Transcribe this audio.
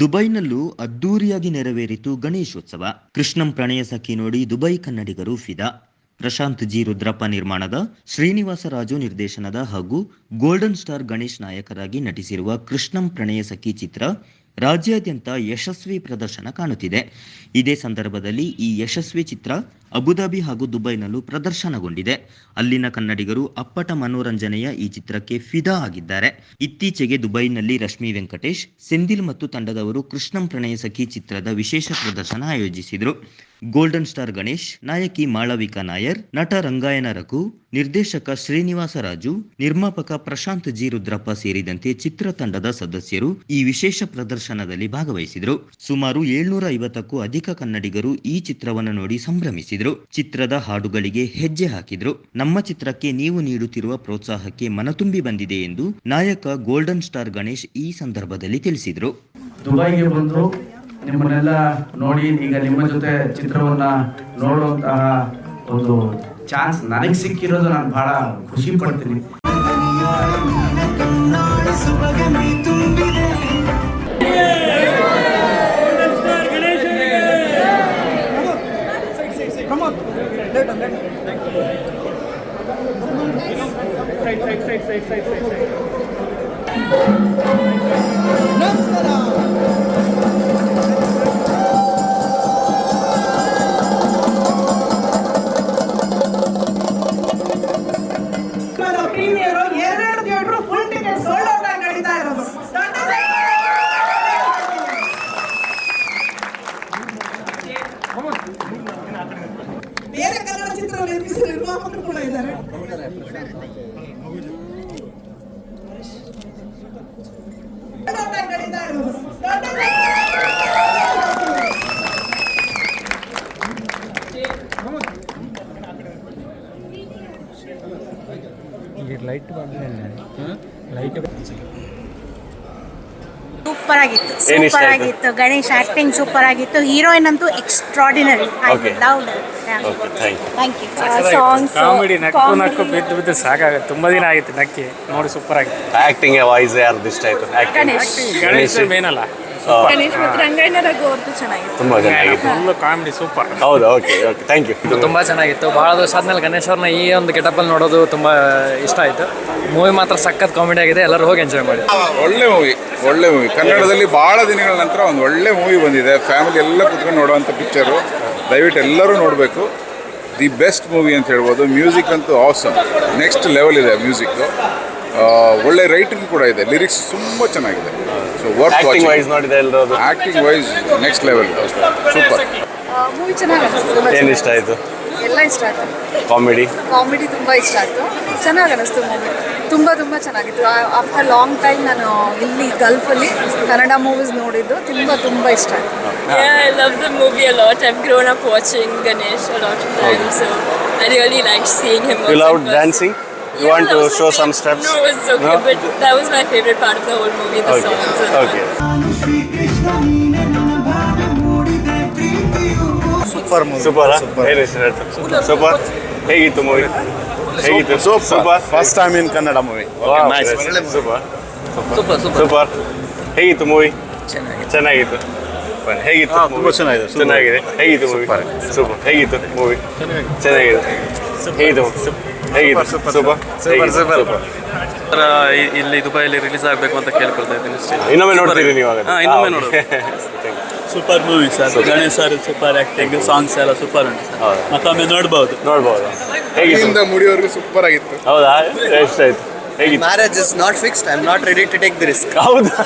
ದುಬೈನಲ್ಲೂ ಅದ್ದೂರಿಯಾಗಿ ನೆರವೇರಿತು ಗಣೇಶೋತ್ಸವ. ಕೃಷ್ಣಂ ಪ್ರಣಯ ಸಖಿ ನೋಡಿ ದುಬೈ ಕನ್ನಡಿಗರು ಫಿದಾ. ಪ್ರಶಾಂತ್ ಜಿ ರುದ್ರಪ್ಪ ನಿರ್ಮಾಣದ, ಶ್ರೀನಿವಾಸ ರಾಜು ನಿರ್ದೇಶನದ ಹಾಗೂ ಗೋಲ್ಡನ್ ಸ್ಟಾರ್ ಗಣೇಶ್ ನಾಯಕರಾಗಿ ನಟಿಸಿರುವ ಕೃಷ್ಣಂ ಪ್ರಣಯ ಸಖಿ ಚಿತ್ರ ರಾಜ್ಯಾದ್ಯಂತ ಯಶಸ್ವಿ ಪ್ರದರ್ಶನ ಕಾಣುತ್ತಿದೆ. ಇದೇ ಸಂದರ್ಭದಲ್ಲಿ ಈ ಯಶಸ್ವಿ ಚಿತ್ರ ಅಬುಧಾಬಿ ಹಾಗೂ ದುಬೈನಲ್ಲೂ ಪ್ರದರ್ಶನಗೊಂಡಿದೆ. ಅಲ್ಲಿನ ಕನ್ನಡಿಗರು ಅಪ್ಪಟ ಮನೋರಂಜನೆಯ ಈ ಚಿತ್ರಕ್ಕೆ ಫಿದಾ ಆಗಿದ್ದಾರೆ. ಇತ್ತೀಚೆಗೆ ದುಬೈನಲ್ಲಿ ರಶ್ಮಿ ವೆಂಕಟೇಶ್, ಸೆಂದಿಲ್ ಮತ್ತು ತಂಡದವರು ಕೃಷ್ಣಂ ಪ್ರಣಯ ಸಖಿ ಚಿತ್ರದ ವಿಶೇಷ ಪ್ರದರ್ಶನ ಆಯೋಜಿಸಿದರು. ಗೋಲ್ಡನ್ ಸ್ಟಾರ್ ಗಣೇಶ್, ನಾಯಕಿ ಮಾಳವಿಕಾ ನಾಯರ್, ನಟ ರಂಗಾಯನ ರಘು ನಿರ್ದೇಶಕ ಶ್ರೀನಿವಾಸ ರಾಜು, ನಿರ್ಮಾಪಕ ಪ್ರಶಾಂತ್ ಜಿ ರುದ್ರಪ್ಪ ಸೇರಿದಂತೆ ಚಿತ್ರತಂಡದ ಸದಸ್ಯರು ಈ ವಿಶೇಷ ಪ್ರದರ್ಶನದಲ್ಲಿ ಭಾಗವಹಿಸಿದರು. ಸುಮಾರು ಏಳ್ನೂರ ಐವತ್ತಕ್ಕೂ ಅಧಿಕ ಕನ್ನಡಿಗರು ಈ ಚಿತ್ರವನ್ನು ನೋಡಿ ಸಂಭ್ರಮಿಸಿದರು. ಚಿತ್ರದ ಹಾಡುಗಳಿಗೆ ಹೆಜ್ಜೆ ಹಾಕಿದರು. ನಮ್ಮ ಚಿತ್ರಕ್ಕೆ ನೀವು ನೀಡುತ್ತಿರುವ ಪ್ರೋತ್ಸಾಹಕ್ಕೆ ಮನತುಂಬಿ ಬಂದಿದೆ ಎಂದು ನಾಯಕ ಗೋಲ್ಡನ್ ಸ್ಟಾರ್ ಗಣೇಶ್ ಈ ಸಂದರ್ಭದಲ್ಲಿ ತಿಳಿಸಿದರು. ದುಬೈಗೆ ಬಂದು ನಿಮ್ಮನ್ನೆಲ್ಲ ನೋಡಿ ಈಗ ನಿಮ್ಮ ಜೊತೆ ಚಿತ್ರವನ್ನ ನೋಡುವಂತಹ ಒಂದು ಚಾನ್ಸ್ ನನಗೆ ಸಿಕ್ಕಿರೋದು ನಾನು ಬಹಳ ಖುಷಿ ಪಡ್ತೀನಿ ಪ್ರೀಮಿಯರ್ ಚಿತ್ರ ನಿರ್ಮಿಸಿದ ನಿರ್ಮಾಪಕರು ಕೂಡ ಇದ್ದಾರೆ Sold out ಆಗಿ ನಡೀತಾ ಇರೋದು ದೊಡ್ಡ ಸೂಪರ್ ಆಗಿತ್ತು ಏನ್ ಇಷ್ಟ ಸೂಪರ್ ಆಯ್ತು? ಆಗಿತ್ತು ಗಣೇಶ್ ಆಕ್ಟಿಂಗ್ ಸೂಪರ್ ಆಗಿತ್ತು ಹೀರೋಯಿನ್ ಅಂತೂ extraordinary Okay. Okay thank you thank you songs comedy ನಕ್ಕು ನಕ್ಕು ಬಿದ್ದು ಬಿದ್ದು ಸಾಕಾಗುತ್ತೆ. ತುಂಬಾ ದಿನ ಆಗಿತ್ತು ನಕ್ಕಿ. ನೋಡಿ ಸೂಪರ್ ಆಗಿತ್ತು ಆಕ್ಟಿಂಗ್ ವಾಯ್ಸ್ ಯಾರ್ದು ಇಷ್ಟ ಆಯ್ತು? ಆಕ್ಟಿಂಗ್ ಗಣೇಶ್. ಮೇನ್ ಅಲ್ಲ. ಗಣೇಶ್ ಮತ್ತು ರಂಗಾಯಣ ರಘು ಅವ್ರದ್ದು ಚೆನ್ನಾಗಿತ್ತು. ತುಂಬಾ ಚೆನ್ನಾಗಿತ್ತು. ಫುಲ್ ಕಾಮಿಡಿ ಸೂಪರ್ ಹೌದು ಓಕೆ ಓಕೆ ಥ್ಯಾಂಕ್ ಯು ತುಂಬ ಚೆನ್ನಾಗಿತ್ತು. ಭಾಳ ದಿವಸ ಆದ್ಮೇಲೆ ಗಣೇಶ್ ಅವ್ರನ್ನ ಈ ಒಂದು ಗೆಟಪ್ ಅಲ್ಲಿ ನೋಡೋದು ತುಂಬಾ ಇಷ್ಟ ಆಯ್ತು. ಮೂವಿ ಮಾತ್ರ ಸಖತ್ ಕಾಮಿಡಿ ಆಗಿದೆ. ಎಲ್ಲರೂ ಹೋಗಿ ಎಂಜಾಯ್ ಮಾಡಿ. ಒಳ್ಳೆ ಮೂವಿ ಒಳ್ಳೆ ಮೂವಿ ಕನ್ನಡದಲ್ಲಿ ಭಾಳ ದಿನಗಳ ನಂತರ ಒಂದು ಒಳ್ಳೆ ಮೂವಿ ಬಂದಿದೆ. ಫ್ಯಾಮಿಲಿ ಎಲ್ಲ ಕುತ್ಕೊಂಡು ನೋಡುವಂಥ ಪಿಕ್ಚರು ದಯವಿಟ್ಟು ಎಲ್ಲರೂ ನೋಡಬೇಕು. ದಿ ಬೆಸ್ಟ್ ಮೂವಿ ಅಂತ ಹೇಳ್ಬೋದು. ಮ್ಯೂಸಿಕ್ ಅಂತೂ ಆಸಮ್ ನೆಕ್ಸ್ಟ್ ಲೆವೆಲ್ ಇದೆ ಮ್ಯೂಸಿಕ್ಕು ಒಳ್ಳೆ ರೈಟಿಂಗ್ ಕೂಡ ಇದೆ. ಲಿರಿಕ್ಸ್ ತುಂಬ ಚೆನ್ನಾಗಿದೆ. ಸೊ ವರ್ಕ್ ಆಕ್ಟಿಂಗ್ ವೈಸ್ ನೋಡಿದೆ ಎಲ್ಲರೂ acting wise next level super movie ಚೆನ್ನಾಗಿ ಏನು ಇಷ್ಟ ಆಯಿತು? ಎಲ್ಲ ಇಷ್ಟ ಆಯ್ತು. ಕಾಮಿಡಿ ಕಾಮಿಡಿ ತುಂಬ ಇಷ್ಟ ಆಯಿತು. ಚೆನ್ನಾಗಿ ಅನ್ನಿಸ್ತು ಮೂವಿ ತುಂಬ ತುಂಬ ಚೆನ್ನಾಗಿತ್ತು. ಆಫ್ಟರ್ ಲಾಂಗ್ ಟೈಮ್ ನಾನು ಇಲ್ಲಿ ಗಲ್ಫಲ್ಲಿ ಕನ್ನಡ ಮೂವೀಸ್ ನೋಡಿದ್ದು ತುಂಬ ತುಂಬ ಇಷ್ಟ I love the movie a lot I grown up watching Ganesh a lot of times I really like seeing him dancing you want to show some steps no that was my favourite part of the whole movie okay ಹೇಗಿತ್ತು super first time in Kannada movie super super ಹೇಗಿತ್ತು movie ಚೆನ್ನಾಗಿತ್ತು. ಹೇಗಿತ್ತು ತುಂಬಾ ಚೆನ್ನಾಗಿದೆ. ಚೆನ್ನಾಗಿದೆ. ಹೇಗಿತ್ತು movie super ಹೇಗಿತ್ತು movie ಚೆನ್ನಾಗಿದೆ. ಹೇಗಿತ್ತು? ಹೇಗಿತ್ತು? ಸೂಪರ್ ಸೂಪರ್ ಸೂಪರ್ ಇಲ್ಲಿ ದುಬೈಲಿ ರಿಲೀಸ್ ಆಗಬೇಕು ಅಂತ ಕೇಳ್ಕೊಳ್ತಾ ಇದ್ದೀನಿ ಇನ್ನೊಮ್ಮೆ ನೋಡ್ತೀರಿ ನೀವು ಇನ್ನೊಮ್ಮೆ ನೋಡಿ. Super movie sir Ganesh sir super acting songs ಎಲ್ಲ ಸೂಪರ್ ಉಂಟು. ಮತ್ತೊಮ್ಮೆ ನೋಡ್ಬೋದು. ನೋಡ್ಬೋದು. ಹೇಗಿತ್ತು? ಮುಡಿಯೋರ್ಗು ಸೂಪರ್ ಆಗಿತ್ತು. ಹೌದಾ? ಎಷ್ಟಾಯ್ತು? ಹೇಗಿತ್ತು? Marriage is not fixed I am not ready to take the risk ಹೌದಾ?